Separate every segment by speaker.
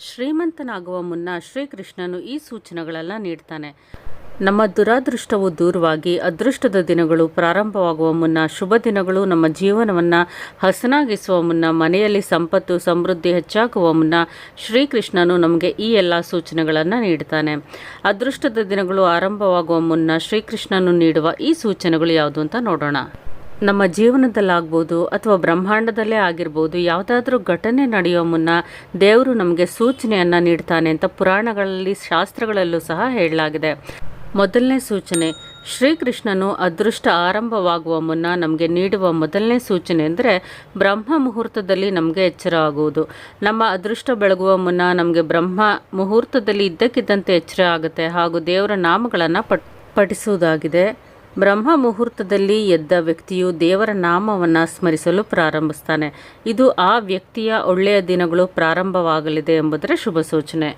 Speaker 1: ಶ್ರೀಮಂತನಾಗುವ ಮುನ್ನ ಶ್ರೀಕೃಷ್ಣನು ಈ ಸೂಚನೆಗಳೆಲ್ಲ ನೀಡ್ತಾನೆ. ನಮ್ಮ ದುರಾದೃಷ್ಟವು ದೂರವಾಗಿ, ಅದೃಷ್ಟದ ದಿನಗಳು ಪ್ರಾರಂಭವಾಗುವ ಮುನ್ನ, ಶುಭ ದಿನಗಳು ನಮ್ಮ ಜೀವನವನ್ನು ಹಸನಾಗಿಸುವ ಮುನ್ನ, ಮನೆಯಲ್ಲಿ ಸಂಪತ್ತು, ಸಮೃದ್ಧಿ ಹೆಚ್ಚಾಗುವ ಮುನ್ನ ಶ್ರೀಕೃಷ್ಣನು ನಮಗೆ ಈ ಎಲ್ಲ ಸೂಚನೆಗಳನ್ನು ನೀಡ್ತಾನೆ. ಅದೃಷ್ಟದ ದಿನಗಳು ಆರಂಭವಾಗುವ ಮುನ್ನ ಶ್ರೀಕೃಷ್ಣನು ನೀಡುವ ಈ ಸೂಚನೆಗಳು ಯಾವುದು ಅಂತ ನೋಡೋಣ. ನಮ್ಮ ಜೀವನದಲ್ಲಾಗ್ಬೋದು ಅಥವಾ ಬ್ರಹ್ಮಾಂಡದಲ್ಲೇ ಆಗಿರ್ಬೋದು ಯಾವುದಾದ್ರೂ ಘಟನೆ ನಡೆಯೋ ಮುನ್ನ ದೇವರು ನಮಗೆ ಸೂಚನೆಯನ್ನು ನೀಡ್ತಾನೆ ಅಂತ ಪುರಾಣಗಳಲ್ಲಿ, ಶಾಸ್ತ್ರಗಳಲ್ಲೂ ಸಹ ಹೇಳಲಾಗಿದೆ. ಮೊದಲನೇ ಸೂಚನೆ, ಶ್ರೀಕೃಷ್ಣನು ಅದೃಷ್ಟ ಆರಂಭವಾಗುವ ಮುನ್ನ ನಮಗೆ ನೀಡುವ ಮೊದಲನೇ ಸೂಚನೆ ಅಂದರೆ ಬ್ರಹ್ಮ ಮುಹೂರ್ತದಲ್ಲಿ ನಮಗೆ ಎಚ್ಚರ ಆಗುವುದು. ನಮ್ಮ ಅದೃಷ್ಟ ಬೆಳಗುವ ಮುನ್ನ ನಮಗೆ ಬ್ರಹ್ಮ ಮುಹೂರ್ತದಲ್ಲಿ ಇದ್ದಕ್ಕಿದ್ದಂತೆ ಎಚ್ಚರ ಆಗುತ್ತೆ ಹಾಗೂ ದೇವರ ನಾಮಗಳನ್ನು ಪಟ್, ಪಠಿಸುವುದಾಗಿದೆ. ಬ್ರಹ್ಮ ಮುಹೂರ್ತದಲ್ಲಿ ಎದ್ದ ವ್ಯಕ್ತಿಯು ದೇವರ ನಾಮವನ್ನು ಸ್ಮರಿಸಲು ಪ್ರಾರಂಭಿಸ್ತಾನೆ. ಇದು ಆ ವ್ಯಕ್ತಿಯ ಒಳ್ಳೆಯ ದಿನಗಳು ಪ್ರಾರಂಭವಾಗಲಿದೆ ಎಂಬುದರ ಶುಭ ಸೂಚನೆ.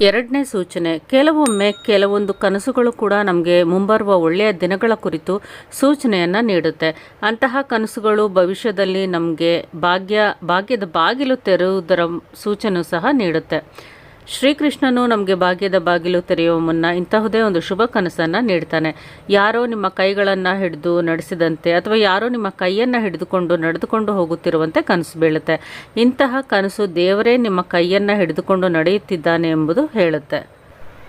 Speaker 1: ಎರಡನೇ ಸೂಚನೆ, ಕೆಲವೊಮ್ಮೆ ಕೆಲವೊಂದು ಕನಸುಗಳು ಕೂಡ ನಮಗೆ ಮುಂಬರುವ ಒಳ್ಳೆಯ ದಿನಗಳ ಕುರಿತು ಸೂಚನೆಯನ್ನು ನೀಡುತ್ತೆ. ಅಂತಹ ಕನಸುಗಳು ಭವಿಷ್ಯದಲ್ಲಿ ನಮಗೆ ಭಾಗ್ಯ, ಭಾಗ್ಯದ ಬಾಗಿಲು ತೆರೆಯುವುದರ ಸೂಚನೆ ಸಹ ನೀಡುತ್ತೆ. ಶ್ರೀಕೃಷ್ಣನು ನಮಗೆ ಭಾಗ್ಯದ ಬಾಗಿಲು ತೆರೆಯುವ ಮುನ್ನ ಇಂತಹುದೇ ಒಂದು ಶುಭ ಕನಸನ್ನು ನೀಡ್ತಾನೆ. ಯಾರೋ ನಿಮ್ಮ ಕೈಗಳನ್ನು ಹಿಡಿದು ನಡೆಸಿದಂತೆ ಅಥವಾ ಯಾರೋ ನಿಮ್ಮ ಕೈಯನ್ನು ಹಿಡಿದುಕೊಂಡು ನಡೆದುಕೊಂಡು ಹೋಗುತ್ತಿರುವಂತೆ ಕನಸು ಬೀಳುತ್ತೆ. ಇಂತಹ ಕನಸು ದೇವರೇ ನಿಮ್ಮ ಕೈಯನ್ನು ಹಿಡಿದುಕೊಂಡು ನಡೆಯುತ್ತಿದ್ದಾನೆ ಎಂಬುದು ಹೇಳುತ್ತೆ.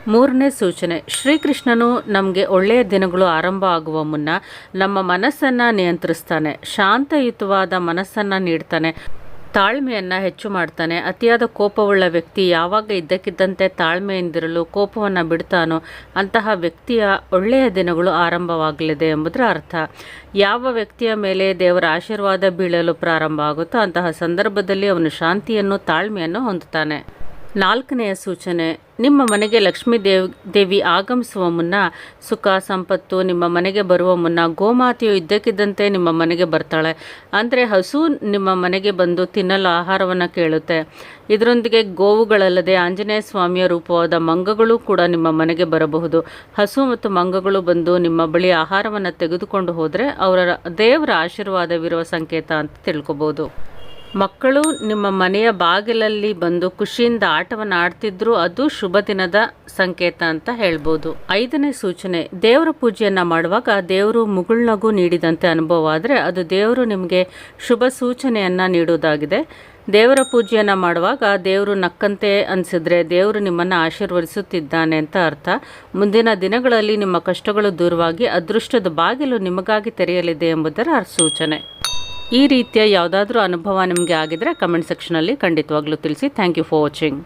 Speaker 1: ಮೂರನೇ ಸೂಚನೆ, ಶ್ರೀಕೃಷ್ಣನು ನಮಗೆ ಒಳ್ಳೆಯ ದಿನಗಳು ಆರಂಭ ಆಗುವ ಮುನ್ನ ನಮ್ಮ ಮನಸ್ಸನ್ನು ನಿಯಂತ್ರಿಸ್ತಾನೆ. ಶಾಂತಯುತವಾದ ಮನಸ್ಸನ್ನು ನೀಡ್ತಾನೆ. ತಾಳ್ಮೆಯನ್ನು ಹೆಚ್ಚು ಮಾಡ್ತಾನೆ. ಅತಿಯಾದ ಕೋಪವುಳ್ಳ ವ್ಯಕ್ತಿ ಯಾವಾಗ ಇದ್ದಕ್ಕಿದ್ದಂತೆ ತಾಳ್ಮೆಯಿಂದಿರಲು ಕೋಪವನ್ನು ಬಿಡ್ತಾನೋ ಅಂತಹ ವ್ಯಕ್ತಿಯ ಒಳ್ಳೆಯ ದಿನಗಳು ಆರಂಭವಾಗಲಿದೆ ಎಂಬುದರ ಅರ್ಥ. ಯಾವ ವ್ಯಕ್ತಿಯ ಮೇಲೆ ದೇವರ ಆಶೀರ್ವಾದ ಬೀಳಲು ಪ್ರಾರಂಭ ಆಗುತ್ತೋ ಅಂತಹ ಸಂದರ್ಭದಲ್ಲಿ ಅವನು ಶಾಂತಿಯನ್ನು, ತಾಳ್ಮೆಯನ್ನು ಹೊಂದುತ್ತಾನೆ. ನಾಲ್ಕನೆಯ ಸೂಚನೆ, ನಿಮ್ಮ ಮನೆಗೆ ಲಕ್ಷ್ಮೀ ದೇವ್, ದೇವಿ ಆಗಮಿಸುವ ಮುನ್ನ ಸುಖ, ಸಂಪತ್ತು ನಿಮ್ಮ ಮನೆಗೆ ಬರುವ ಮುನ್ನ ಗೋಮಾತೆಯು ಇದ್ದಕ್ಕಿದ್ದಂತೆ ನಿಮ್ಮ ಮನೆಗೆ ಬರ್ತಾಳೆ. ಅಂದರೆ ಹಸು ನಿಮ್ಮ ಮನೆಗೆ ಬಂದು ತಿನ್ನಲು ಆಹಾರವನ್ನು ಕೇಳುತ್ತೆ. ಇದರೊಂದಿಗೆ ಗೋವುಗಳಲ್ಲದೆ ಆಂಜನೇಯ ಸ್ವಾಮಿಯ ರೂಪವಾದ ಮಂಗಗಳು ಕೂಡ ನಿಮ್ಮ ಮನೆಗೆ ಬರಬಹುದು. ಹಸು ಮತ್ತು ಮಂಗಗಳು ಬಂದು ನಿಮ್ಮ ಬಳಿ ಆಹಾರವನ್ನು ತೆಗೆದುಕೊಂಡು ಹೋದರೆ ಅವರ ದೇವರ ಆಶೀರ್ವಾದವಿರುವ ಸಂಕೇತ ಅಂತ ತಿಳ್ಕೊಬೋದು. ಮಕ್ಕಳು ನಿಮ್ಮ ಮನೆಯ ಬಾಗಿಲಲ್ಲಿ ಬಂದು ಖುಷಿಯಿಂದ ಆಟವನ್ನು ಆಡ್ತಿದ್ರು ಅದು ಶುಭ ದಿನದ ಸಂಕೇತ ಅಂತ ಹೇಳ್ಬೋದು. ಐದನೇ ಸೂಚನೆ, ದೇವರ ಪೂಜೆಯನ್ನು ಮಾಡುವಾಗ ದೇವರು ಮುಗುಳ್ನಗು ನೀಡಿದಂತೆ ಅನುಭವ ಆದರೆ ಅದು ದೇವರು ನಿಮಗೆ ಶುಭ ಸೂಚನೆಯನ್ನು ನೀಡುವುದಾಗಿದೆ ದೇವರ ಪೂಜೆಯನ್ನು ಮಾಡುವಾಗ ದೇವರು ನಕ್ಕಂತೆ ಅನಿಸಿದ್ರೆ ದೇವರು ನಿಮ್ಮನ್ನು ಆಶೀರ್ವದಿಸುತ್ತಿದ್ದಾನೆ ಅಂತ ಅರ್ಥ. ಮುಂದಿನ ದಿನಗಳಲ್ಲಿ ನಿಮ್ಮ ಕಷ್ಟಗಳು ದೂರವಾಗಿ ಅದೃಷ್ಟದ ಬಾಗಿಲು ನಿಮಗಾಗಿ ತೆರೆಯಲಿದೆ ಎಂಬುದರ ಸೂಚನೆ. ಈ ರೀತಿಯ ಯಾವುದಾದ್ರೂ ಅನುಭವ ನಿಮಗೆ ಆಗಿದ್ರೆ ಕಮೆಂಟ್ ಸೆಕ್ಷನಲ್ಲಿ ಖಂಡಿತವಾಗ್ಲೂ ತಿಳಿಸಿ. Thank you for watching